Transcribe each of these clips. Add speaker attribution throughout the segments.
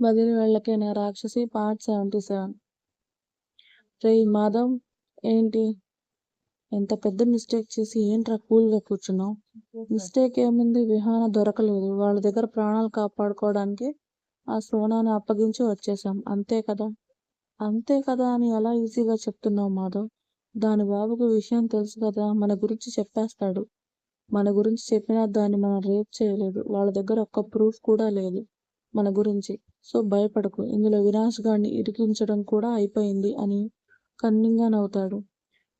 Speaker 1: బదిలి వెళ్ళకే రాక్షసి పార్ట్ సెవెంటీ సెవెన్. రే మాధవ్ ఏంటి? ఎంత పెద్ద మిస్టేక్ చేసి ఏంట్రా కూల్గా కూర్చున్నావు? మిస్టేక్ ఏముంది? విహాన దొరకలేదు. వాళ్ళ దగ్గర ప్రాణాలు కాపాడుకోవడానికి ఆ సోనాని అప్పగించి వచ్చేసాం అంతే కదా? అంతే కదా అని ఎలా ఈజీగా చెప్తున్నావు మాధవ్? దాని బాబుకు విషయం తెలుసు కదా? మన గురించి చెప్పేస్తాడు. మన గురించి చెప్పినా దాన్ని మనం రేప్ చేయలేదు. వాళ్ళ దగ్గర ఒక్క ప్రూఫ్ కూడా లేదు మన గురించి. సో భయపడకు. ఇందులో వినాష్ గారిని ఇరికించడం కూడా అయిపోయింది అని కన్నింగా నవ్వుతాడు.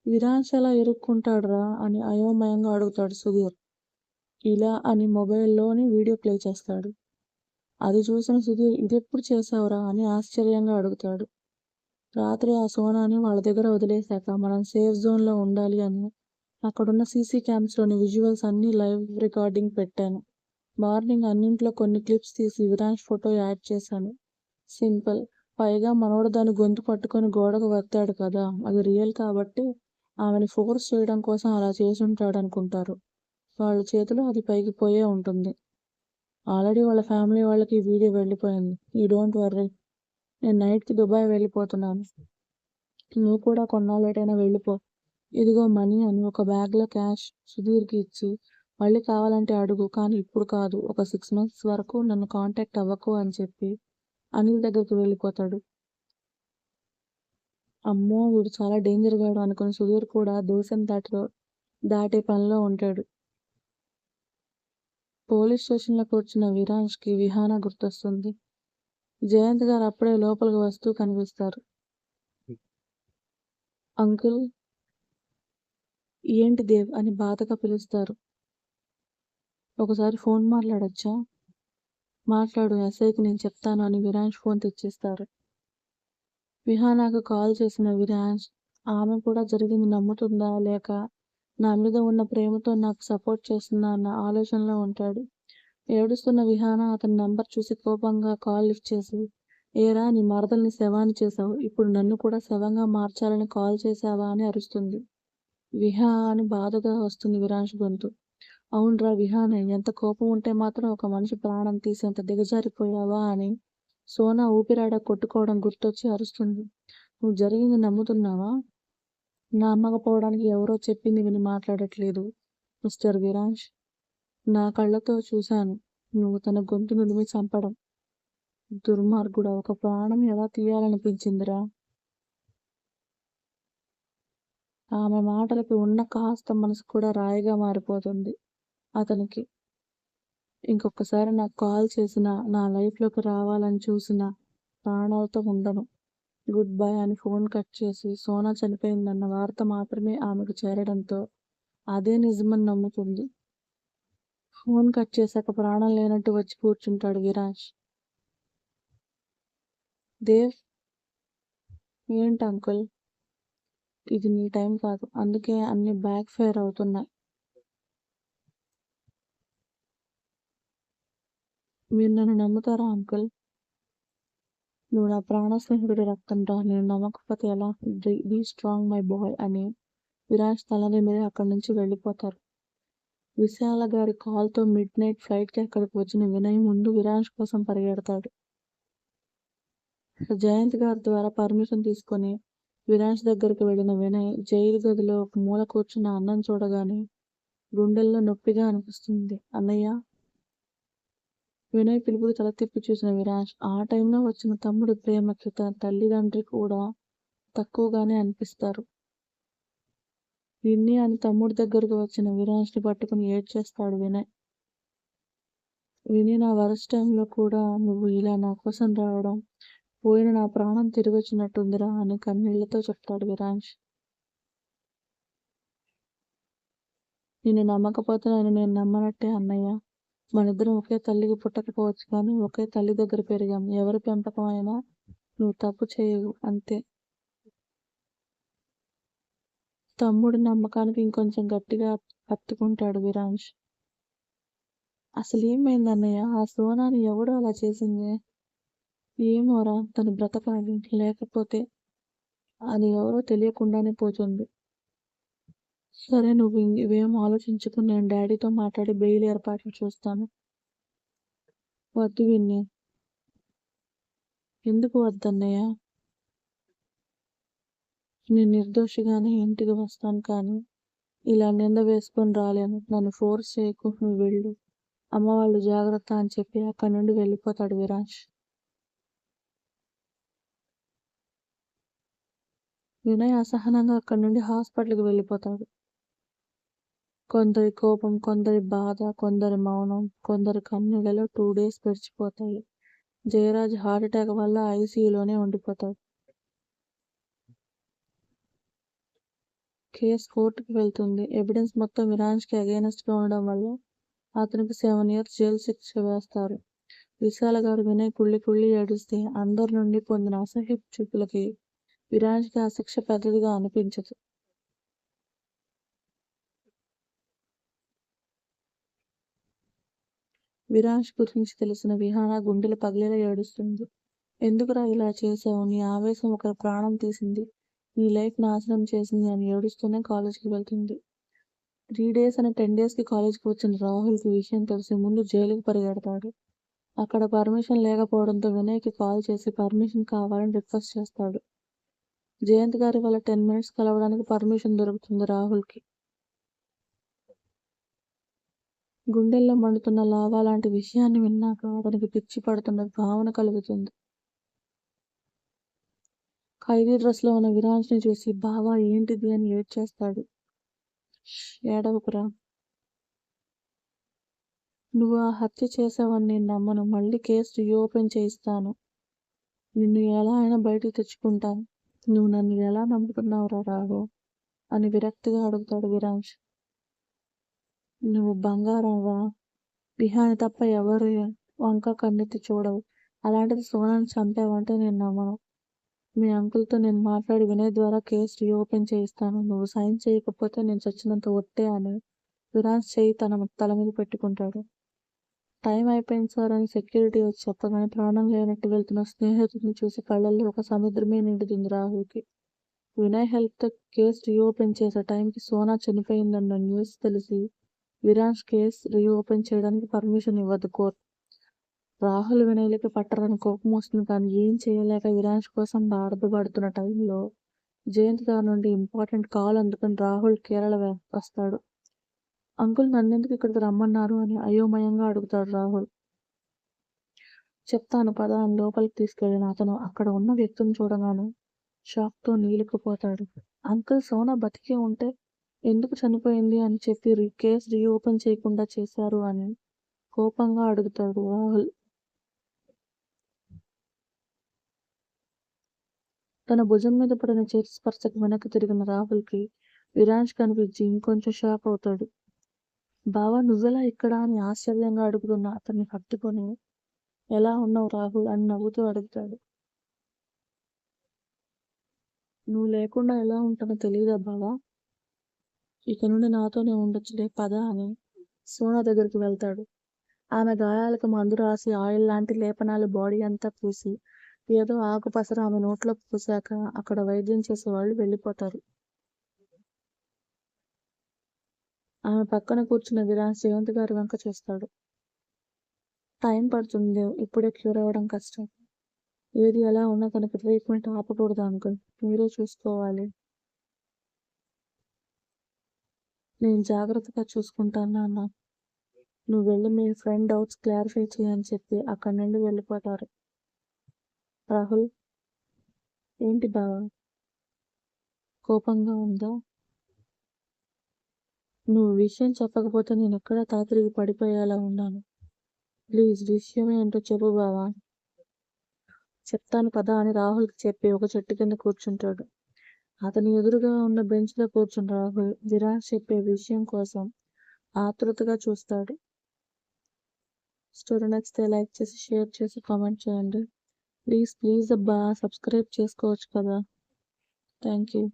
Speaker 1: విరాన్స్ ఎలా ఇరుక్కుంటాడురా అని అయోమయంగా అడుగుతాడు సుధీర్. ఇలా అని మొబైల్లోని వీడియో ప్లే చేస్తాడు. అది చూసిన సుధీర్ ఇదెప్పుడు చేసావురా అని ఆశ్చర్యంగా అడుగుతాడు. రాత్రి ఆ సోనాని వాళ్ళ దగ్గర వదిలేశాక మనం సేఫ్ జోన్లో ఉండాలి అని అక్కడున్న సీసీ క్యామ్స్లోని విజువల్స్ అన్నీ లైవ్ రికార్డింగ్ పెట్టాను. మార్నింగ్ అన్నింట్లో కొన్ని క్లిప్స్ తీసి యువరాజ్ ఫోటో యాడ్ చేశాను. సింపుల్. పైగా మనోడు దాని గొంతు పట్టుకొని గోడకు వత్తాడు కదా అది రియల్ కాబట్టి ఆమెను ఫోర్స్ చేయడం కోసం అలా చేసుంటాడు అనుకుంటారు వాళ్ళ చేతిలో అది పైకి పోయే ఉంటుంది. ఆల్రెడీ వాళ్ళ ఫ్యామిలీ వాళ్ళకి ఈ వీడియో వెళ్ళిపోయింది. ఈ డోంట్ వర్రీ. నేను నైట్కి దుబాయ్ వెళ్ళిపోతున్నాను. నువ్వు కూడా కొన్నాళ్ళేటైనా వెళ్ళిపో. ఇదిగో మనీ అని ఒక బ్యాగ్లో క్యాష్ సుధీర్కి ఇచ్చి మళ్ళీ కావాలంటే అడుగు కానీ ఇప్పుడు కాదు. ఒక సిక్స్ మంత్స్ వరకు నన్ను కాంటాక్ట్ అవ్వకు అని చెప్పి అనిల్ దగ్గరికి వెళ్ళిపోతాడు. అమ్మో వీడు చాలా డేంజర్ గాడు అనుకుని సుధీర్ కూడా దోశం దాటిలో దాటే పనిలో ఉంటాడు. పోలీస్ స్టేషన్లోకి వచ్చిన విరాంష్కి విహాన గుర్తొస్తుంది. జయంత్ గారు అప్పుడే లోపలికి వస్తూ కనిపిస్తారు. అంకుల్ ఏంటి దేవ్ అని బాధగా పిలుస్తారు. ఒకసారి ఫోన్ మాట్లాడొచ్చా? మాట్లాడు ఎస్ఐకి నేను చెప్తాను అని విరాన్స్ ఫోన్ తెచ్చిస్తారు. విహానాకు కాల్ చేసిన విరాంష్ ఆమె కూడా జరిగింది నమ్ముతుందా లేక నా మీద ఉన్న ప్రేమతో నాకు సపోర్ట్ చేస్తుందా అన్న ఆలోచనలో ఉంటాడు. ఏడుస్తున్న విహాన అతని నంబర్ చూసి కోపంగా కాల్ లిఫ్ట్ చేసి ఏరా నీ మరదల్ని శవాన్ని చేశావు ఇప్పుడు నన్ను కూడా శవంగా మార్చాలని కాల్ చేశావా అని అరుస్తుంది. విహా అని బాధగా వస్తుంది విరాంష్ గొంతు. అవునరా విహానే ఎంత కోపం ఉంటే మాత్రం ఒక మనిషి ప్రాణం తీసేంత దిగజారిపోయావా అని సోనా ఊపిరాడ కొట్టుకోవడం గుర్తొచ్చి అరుస్తుంది. నువ్వు జరిగింది నమ్ముతున్నావా? నా అమ్మకపోవడానికి ఎవరో చెప్పింది విని మాట్లాడట్లేదు మిస్టర్ విరాంష్ నా కళ్ళతో చూశాను. నువ్వు తన గొంతు నుండి చంపడం. దుర్మార్గుడా ఒక ప్రాణం ఎలా తీయాలనిపించిందిరా? ఆమె మాటలకి ఉన్న కాస్త మనసు కూడా రాయిగా మారిపోతుంది అతనికి. ఇంకొకసారి నాకు కాల్ చేసిన నా లైఫ్లోకి రావాలని చూసిన ప్రాణాలతో ఉండను. గుడ్ బై అని ఫోన్ కట్ చేసి సోనా చనిపోయిందన్న వార్త మాత్రమే ఆమెకు చేరడంతో అదే నిజమని నమ్ముతుంది. ఫోన్ కట్ చేశాక ప్రాణం లేనట్టు వచ్చి కూర్చుంటాడు విరాజ్. దేవ్? ఏంటి అంకుల్? ఇది నీ టైం కాదు. అందుకే అన్ని బ్యాక్ ఫైర్ అవుతున్నాయి. మీరు నన్ను నమ్ముతారా అంకుల్? నువ్వు నా ప్రాణ స్నేహితుడి రక్తంరా నేను నమ్మకపోతే ఎలా? బీ స్ట్రాంగ్ మై బాయ్ అని విరాజ్ తలని మీద అక్కడి నుంచి వెళ్ళిపోతారు. విశాల గారి కాల్తో మిడ్ నైట్ ఫ్లైట్కి అక్కడికి వచ్చిన వినయ్ ముందు విరాజ్ కోసం పరిగెడతాడు. జయంత్ గారి ద్వారా పర్మిషన్ తీసుకొని విరాజ్ దగ్గరికి వెళ్ళిన వినయ్ జైలు గదిలో ఒక మూల కూర్చున్న అన్నం చూడగానే గుండెల్లో నొప్పిగా అనిపిస్తుంది. అన్నయ్య! వినయ్ పిలుపుకి తల తిప్పి చూసిన విరాజ్ ఆ టైంలో వచ్చిన తమ్ముడు ప్రేమకి తన తల్లిదండ్రి కూడా తక్కువగానే అనిపిస్తారు. విన్ని అని తమ్ముడి దగ్గరకు వచ్చిన విరాజ్ని పట్టుకుని ఏడ్చేస్తాడు వినయ్. విని నా వరస్ట్ టైంలో కూడా నువ్వు ఇలా నా కోసం రావడం పోయిన నా ప్రాణం తిరిగి వచ్చినట్టుందిరా అని కన్నీళ్ళతో చెప్తాడు విరాంష్ నిన్ను నమ్మకపోతే నన్ను నేను నమ్మనట్టే అన్నయ్య. మనిద్దరం ఒకే తల్లికి పుట్టకపోవచ్చు కానీ ఒకే తల్లి దగ్గర పెరిగాం. ఎవరి పెంపకం అయినా నువ్వు తప్పు చేయవు అంతే. తమ్ముడి నమ్మకానికి ఇంకొంచెం గట్టిగా కత్తుకుంటాడు విరాంష్ అసలు ఏమైంది అన్నయ్య ఆ సోనాని ఎవడు అలా చేసింది? ఏమోరా తను బ్రతకాలి. లేకపోతే అది ఎవరో తెలియకుండానే పోతుంది. సరే నువ్వు ఇవేం ఆలోచించుకుని నేను డాడీతో మాట్లాడి బెయిల్ ఏర్పాట్లు చూస్తాను. వద్దు విన్ని. ఎందుకు వద్దన్నయ్య? నేను నిర్దోషిగానే ఇంటికి వస్తాను కానీ ఇలా నింద వేసుకొని రాలేను. నన్ను ఫోర్స్ చేయకు. నువ్వు వెళ్ళు. అమ్మ వాళ్ళు జాగ్రత్త అని చెప్పి అక్కడి నుండి వెళ్ళిపోతాడు విరాజ్. వినయ్ అసహనంగా అక్కడి నుండి హాస్పిటల్కి వెళ్ళిపోతాడు. కొందరి కోపం కొందరి బాధ కొందరి మౌనం కొందరి కన్నీళ్ళలో టూ డేస్ గడిచిపోతాయి. జయరాజ్ హార్ట్ అటాక్ వల్ల ఐసీయూలోనే ఉండిపోతాడు. కేస్ కోర్టుకి వెళ్తుంది. ఎవిడెన్స్ మొత్తం విరాజ్కి అగేనెస్ట్గా ఉండడం వల్ల అతనికి సెవెన్ ఇయర్స్ జైలు శిక్ష వేస్తారు. విశాల గారు వినయ్ కుళ్ళి కుళ్ళి ఏడిస్తే అందరి నుండి పొందిన అసహ్య చూపులకి విరాజ్కి ఆ శిక్ష పెద్దదిగా అనిపించదు. విరాజ్ గురించి తెలిసిన విహాన గుండెలు పగిలేలా ఏడుస్తుంది. ఎందుకురా ఇలా చేసావు నీ ఆవేశం ఒకరి ప్రాణం తీసింది. నీ లైఫ్ నాశనం చేసింది అని ఏడుస్తూనే కాలేజ్కి వెళ్తుంది. త్రీ డేస్ అని టెన్ డేస్కి కాలేజ్కి వచ్చిన రాహుల్కి విషయం తెలిసి ముందు జైలుకి పరిగెడతాడు. అక్కడ పర్మిషన్ లేకపోవడంతో వినయ్కి కాల్ చేసి పర్మిషన్ కావాలని రిక్వెస్ట్ చేస్తాడు. జయంత్ గారి వల్ల టెన్ మినిట్స్ కలవడానికి పర్మిషన్ దొరుకుతుంది రాహుల్కి. గుండెల్లో మండుతున్న లావా లాంటి విషయాన్ని విన్నాక అతనికి పిచ్చి పడుతున్న భావన కలుగుతుంది. ఖైదీ డ్రెస్లో ఉన్న విరాజ్ని చూసి బావా ఏంటిది అని ఏడ్చేస్తాడు. ఏడవకురా. నువ్వు ఆ హత్య చేసావని నేను నమ్మను. మళ్ళీ కేసు రీఓపెన్ చేయిస్తాను. నిన్ను ఎలా అయినా బయటికి తెచ్చుకుంటాను. నువ్వు నన్ను ఎలా నమ్ముతున్నావురా రాఘవ్? అని విరక్తిగా అడుగుతాడు విరాంశ్. నువ్వు బంగారం విహాని తప్ప ఎవరు వంక కన్నెత్తి చూడవు. అలాంటిది సోనాన్ని చంపావంటే నేను నమ్మను. మీ అంకుల్తో నేను మాట్లాడి వినయ్ ద్వారా కేసు రీఓపెన్ చేయిస్తాను. నువ్వు సైన్ చేయకపోతే నేను చచ్చినంత ఒట్టే అని విరాజ్ చేయి తన తల మీద పెట్టుకుంటాడు. టైం అయిపోయింది సార్ అని సెక్యూరిటీ వచ్చి చెప్పగానే ప్రాణం లేనట్టు వెళ్తున్న స్నేహితుడిని చూసి కళ్ళల్లో ఒక సముద్రమే నిండుతుంది రాహుల్కి. వినయ్ హెల్ప్తో కేసు రీఓపెన్ చేసే టైంకి సోనా చనిపోయిందన్న న్యూస్ తెలిసి విరాన్స్ కేసు రీఓపెన్ చేయడానికి పర్మిషన్ ఇవ్వదు కోర్టు. రాహుల్ వినయ్లకి పట్టరని కోపం వస్తుంది కానీ ఏం చేయలేక విరాన్స్ కోసం బాధపడుతున్న టైంలో జయంత్ గారి నుండి ఇంపార్టెంట్ కాల్ అందుకని రాహుల్ కేరళ వస్తాడు. అంకుల్ నన్నెందుకు ఇక్కడికి రమ్మన్నారు అని అయోమయంగా అడుగుతాడు రాహుల్. చెప్తాను పద అని లోపలికి తీసుకెళ్ళిన అతను అక్కడ ఉన్న వ్యక్తిని చూడగానే షాక్తో నీలుకుపోతాడు అంకుల్ సోనా బతికే ఉంటే ఎందుకు చనిపోయింది అని చెప్పి కేసు రీఓపెన్ చేయకుండా చేశారు అని కోపంగా అడుగుతాడు రాహుల్. తన భుజం మీద పడిన చేతి స్పర్శకు వెనక్కి తిరిగిన రాహుల్కి విరాజ్ కనిపించి ఇంకొంచెం షాక్ అవుతాడు. బావా నువ్వెలా ఇక్కడ అని ఆశ్చర్యంగా అడుగుతున్న. అతన్ని హత్తుకొని ఎలా ఉన్నావు రాహుల్? అని నవ్వుతూ అడుగుతాడు. నువ్వు లేకుండా ఎలా ఉంటానో తెలియదా బావా? ఇక నుండి నాతోనే ఉండొచ్చులే పద అని సోనా దగ్గరికి వెళ్తాడు. ఆమె గాయాలకు మందు రాసి ఆయిల్ లాంటి లేపనాలు బాడీ అంతా పూసి ఏదో ఆకుపసర ఆమె నోట్లో పూసాక అక్కడ వైద్యం చేసే వాళ్ళు వెళ్ళిపోతారు. ఆమె పక్కన కూర్చున్న విరాజ్ జయంత్ గారి వెంక చేస్తాడు. టైం పడుతుంది ఇప్పుడే క్యూర్ అవ్వడం కష్టం. ఏది ఎలా ఉన్నా తనకి ట్రీట్మెంట్ ఆపకూడదు అనుకుని మీరే చూసుకోవాలి. నేను జాగ్రత్తగా చూసుకుంటాను అన్న. నువ్వు వెళ్ళి మీ ఫ్రెండ్ డౌట్స్ క్లారిఫై చేయని చెప్పి అక్కడి నుండి వెళ్ళిపోతారు. రాహుల్ ఏంటి బావా? కోపంగా ఉందా? నువ్వు విషయం చెప్పకపోతే నేను ఎక్కడ తాతిరిగి పడిపోయేలా ఉన్నాను. ప్లీజ్ విషయం ఏంటో చెప్పు బావా. చెప్తాను పదా అని రాహుల్కి చెప్పి ఒక చెట్టు కింద కూర్చుంటాడు. అతని ఎదురుగా ఉన్న బెంచ్లో కూర్చుని రాహుల్ విరాట్ చెప్పే విషయం కోసం ఆతృతగా చూస్తాడు. స్టోరీ నచ్చితే లైక్ చేసి షేర్ చేసి కామెంట్ చేయండి. ప్లీజ్ ప్లీజ్ అబ్బా సబ్స్క్రైబ్ చేసుకోవచ్చు కదా. Thank you.